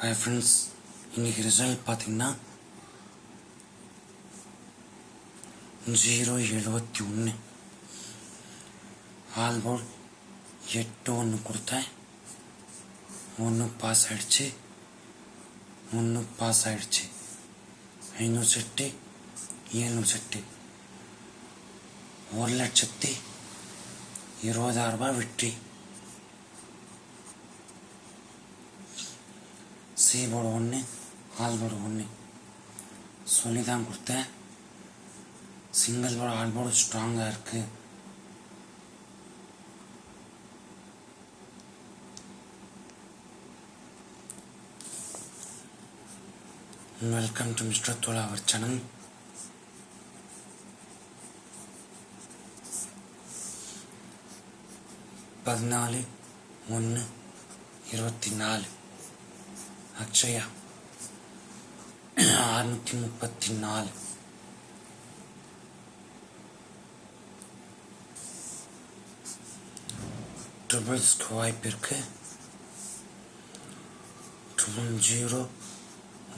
Hi friends இன்றைக்கி result பார்த்தீங்கன்னா zero எழுபத்தி ஒன்று ஆல்போர்ட் எட்டு ஒன்று கொடுத்தேன். ஒன்று பாஸ் ஆகிடுச்சு ஒன்று பாஸ் ஆகிடுச்சு ஐநூறு செட்டு ஏழ்நூறு செட்டு. ஒரு லட்சத்தி இருபதாயிரம் ரூபாய் வெற்றி. சி ஒன்று ஆல்போடு ஒன்று சொல்லி தான் கொடுத்தேன். சிங்கிள் போர்டு ஸ்ட்ராங்காக இருக்குது welcome to mister Thola our channel பதினாலு ஒன்று இருபத்தி நாலு. அக்ஷயா அறுநூற்றி முப்பத்தி நாலு ட்ரிபிள்ஸ்க்கு வாய்ப்பு இருக்கு triple zero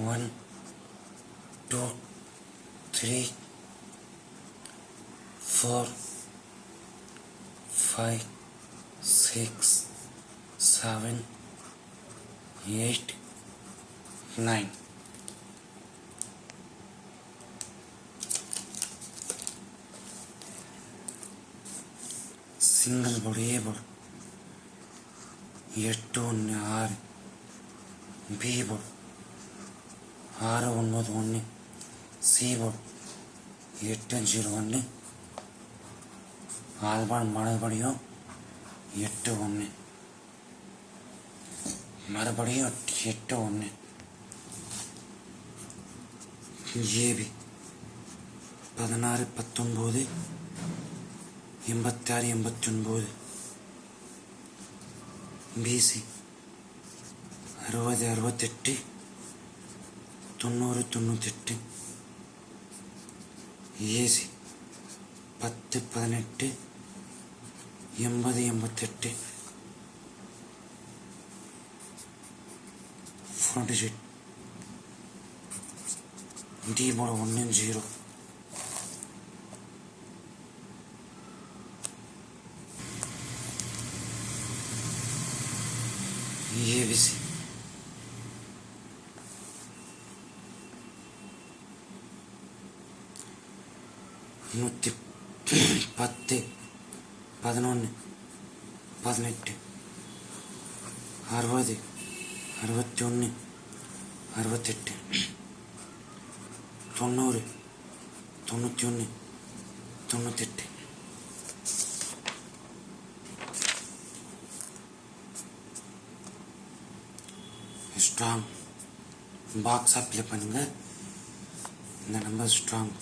one two three four five six seven eight 9. Single board A board எட்டு ஒன்று ஆறு. பி போர்டு ஆறு ஒன்பது ஒன்று. சி போர்டு எட்டு ஜீரோ ஒன்று. ஆல்பான் மறுபடியும் எட்டு ஒன்று. மறுபடியும் எட்டு ஒன்று. ஏபி. பதினாறு பத்தொம்போது எண்பத்தாறு எண்பத்தி ஒன்பது பிசி அறுபது அறுபத்தெட்டு தொண்ணூறு தொண்ணூத்தெட்டு. ஏசி பத்து பதினெட்டு எண்பது எண்பத்தெட்டு. ஃபோர் டீமோட ஒன்றும் ஜீரோ. ஏபிசி நூற்றி பத்து பதினொன்று பதினெட்டு அறுபது அறுபத்தி ஒன்று அறுபத்தெட்டு. தொண்ணூறு தொண்ணூற்றி ஒன்று தொண்ணூத்தெட்டு. ஸ்ட்ராங் பாக்ஸ் அப்ளை பண்ணுங்கள் இந்த நம்பர் ஸ்ட்ராங்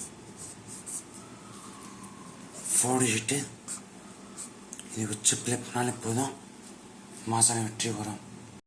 ஃபோர் இது வச்சு ப்ளே பண்ணாலே போதும். மாதம் வெற்றி வரும்.